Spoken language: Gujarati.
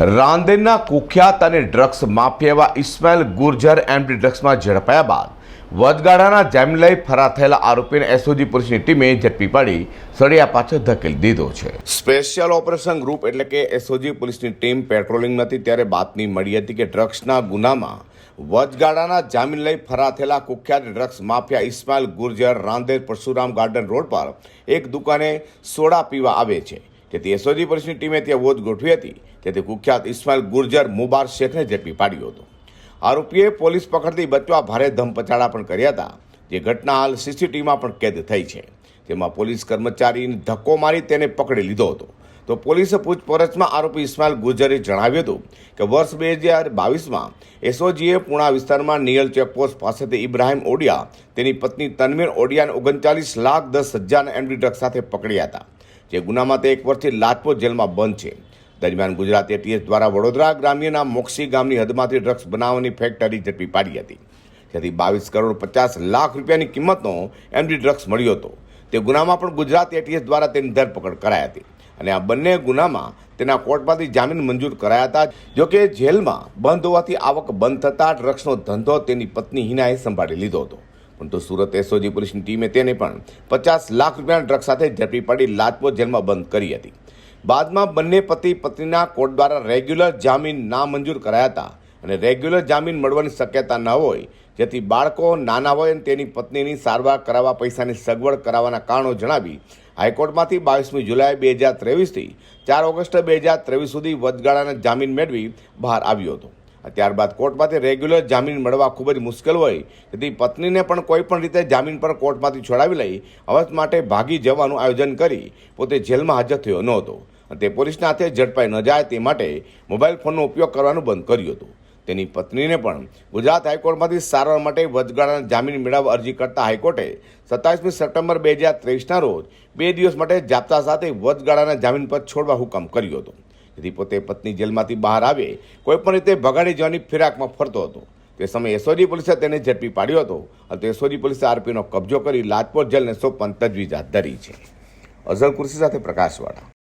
રાંદેરના કુખ્યાત અને ડ્રગ્સ માફિયા એવા ઇસ્માઇલ ગુર્જર એમડી ડ્રગ્સમાં ઝડપાયા બાદ વદગાડાના જામીન લઈ ફરાર થયેલા આરોપીને એસઓજી પોલીસની ટીમે ઝડપી પાડી, સળિયા પાછળ ધકેલી દીધો છે. સ્પેશિયલ ઓપરેશન ગ્રુપ એટલે કે એસઓજી પોલીસની ટીમ પેટ્રોલિંગ હતી ત્યારે બાતમી મળી હતી કે ડ્રગ્સના ગુનામાં વચગાડાના જામીન લઈ ફરાર થયેલા કુખ્યાત drugs mafia Ismail Gurjar Rander Parshuram garden road પર એક દુકાને સોડા પીવા આવે છે. જેથી એસઓજી પોલીસની ટીમે ત્યાં વોચ ગોઠવી હતી તેથી કુખ્યાત ઇસ્માઇલ ગુર્જર મુબાર શેખને ઝડપી પાડ્યો હતો. આરોપીએ પોલીસ પકડતી બચવા ભારે ધમપચાડા પણ કર્યા હતા. જે ઘટના હાલ સીસીટીવીમાં પણ કેદ થઈ છે. તેમાં પોલીસ કર્મચારીને ધક્કો મારી તેને પકડી લીધો હતો. તો પોલીસે પૂછપરછમાં આરોપી ઇસ્માઇલ ગુર્જરે જણાવ્યું હતું કે વર્ષ બે હજાર બાવીસમાં એસઓજીએ પુણા વિસ્તારમાં નિયલ ચેકપોસ્ટ પાસેથી ઇબ્રાહિમ ઓડિયા તેની પત્ની તનવીર ઓડિયાને ઓગણચાલીસ લાખ દસ હજારના એમડી ડ્રગ સાથે પકડ્યા હતા. જે ગુનામાં તે એક વર્ષથી લાજપોત જેલમાં બંધ છે. દરમિયાન ગુજરાત એટીએસ દ્વારા વડોદરા ગ્રામ્યના મોક્ષી ગામની હદમાંથી ડ્રગ્સ બનાવવાની ફેક્ટરી ઝડપી પાડી હતી. જેથી બાવીસ કરોડ પચાસ લાખ રૂપિયાની કિંમતનો એમડી ડ્રગ્સ મળ્યો હતો. તે ગુનામાં પણ ગુજરાત એટીએસ દ્વારા તેની ધરપકડ કરાઈ હતી. અને આ બંને ગુનામાં તેના કોર્ટમાંથી જામીન મંજૂર કરાયા હતા જોકે જેલમાં બંધ હોવાથી આવક બંધ થતાં ડ્રગ્સનો ધંધો તેની પત્ની હિનાએ સંભાળી લીધો હતો. પરંતુ સુરત એસઓજી પોલીસની ટીમે તેને પણ પચાસ લાખ રૂપિયાના ડ્રગ સાથે ઝડપી પાડી લાજપોર જેલમાં બંધ કરી હતી. બાદમાં બંને પતિ પત્નીના કોર્ટ દ્વારા રેગ્યુલર જામીન નામંજૂર કરાયા હતા અને રેગ્યુલર જામીન મળવાની શક્યતા ન હોય, જેથી બાળકો નાના હોય અને તેની પત્નીની સારવાર કરાવવા પૈસાની સગવડ કરાવવાના કારણો જણાવી હાઈકોર્ટમાંથી બાવીસમી જુલાઈ બે હજાર ત્રેવીસથી ચાર ઓગસ્ટ બે હજાર ત્રેવીસ સુધી વચગાળાના જામીન મેળવી બહાર આવ્યો હતો. ત્યારબાદ કોર્ટમાંથી રેગ્યુલર જામીન મળવા ખૂબ જ મુશ્કેલ હોય, તેથી પત્નીને પણ કોઈ પણ રીતે જામીન પર કોર્ટમાંથી છોડાવી લઈ અવત માટે ભાગી જવાનું આયોજન કરી પોતે જેલમાં હાજર થયો નહોતો અને તે પોલીસના હાથે ઝડપાઈ ન જાય તે માટે મોબાઈલ ફોનનો ઉપયોગ કરવાનું બંધ કર્યું હતું. તેની પત્નીને પણ ગુજરાત હાઈકોર્ટમાંથી સારવાર માટે વચગાળાના જામીન મેળવવા અરજી કરતા હાઈકોર્ટે સત્તાવીસમી સપ્ટેમ્બર બે હજાર ત્રેવીસના રોજ બે દિવસ માટે જાપ્તા સાથે વચગાળાના જામીન પર છોડવા હુકમ કર્યો હતો. જેથી પોતે પત્ની જેલમાંથી બહાર આવે, કોઈપણ રીતે ભગાડી જવાની ફિરાકમાં ફરતો હતો. તે સમયે એસઓજી પોલીસે તેને ઝડપી પાડ્યો હતો. અને એસઓજી પોલીસે આરોપીનો કબજો કરી લાજપોર જેલને સોંપવાની તજવીજ હાથ ધરી છે. અઝર કુર્સી સાથે પ્રકાશવાળા.